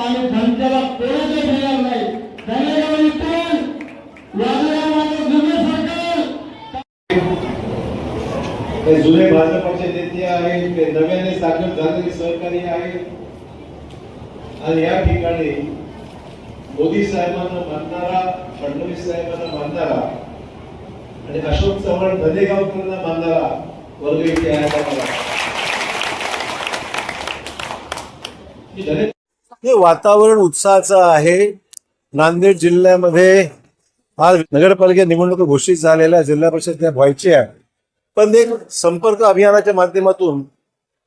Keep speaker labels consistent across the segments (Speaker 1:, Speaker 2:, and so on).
Speaker 1: आणि जनतेला कोणाचे देणार नाही
Speaker 2: ते जुने भाजपचे नेते आहेत ते नव्याने साखर झालेले सहकारी आहेत आणि या ठिकाणी मोदी साहेबांना बांधणारा फडणवीस साहेबांना बांधणारा आणि अशोक चव्हाण धनेगावकरांना बांधणारा वर्ग इथे आहे. हे वातावरण उत्साहाचं आहे. नांदेड जिल्ह्यामध्ये आज नगरपालिका निवडणूक घोषित झालेल्या जिल्हा परिषद व्हायच्या पण एक संपर्क अभियानाच्या माध्यमातून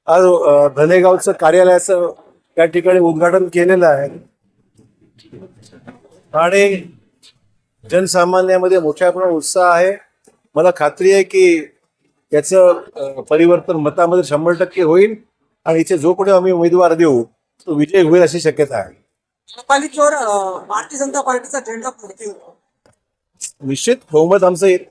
Speaker 2: आज धनेगावचं कार्यालयाचं त्या ठिकाणी उद्घाटन केलेलं आहे. आणि जनसामान्यामध्ये मोठ्या प्रमाणात उत्साह आहे. मला खात्री आहे की याचं परिवर्तन मतामध्ये शंभर टक्के होईल. आणि इथे जो कोणी आम्ही उमेदवार देऊ तो विजय होईल अशी शक्यता आहे.
Speaker 3: पालिकेवर भारतीय जनता पार्टीचा झेंडा फडकेल
Speaker 2: निश्चित बहुमत आमचं येईल.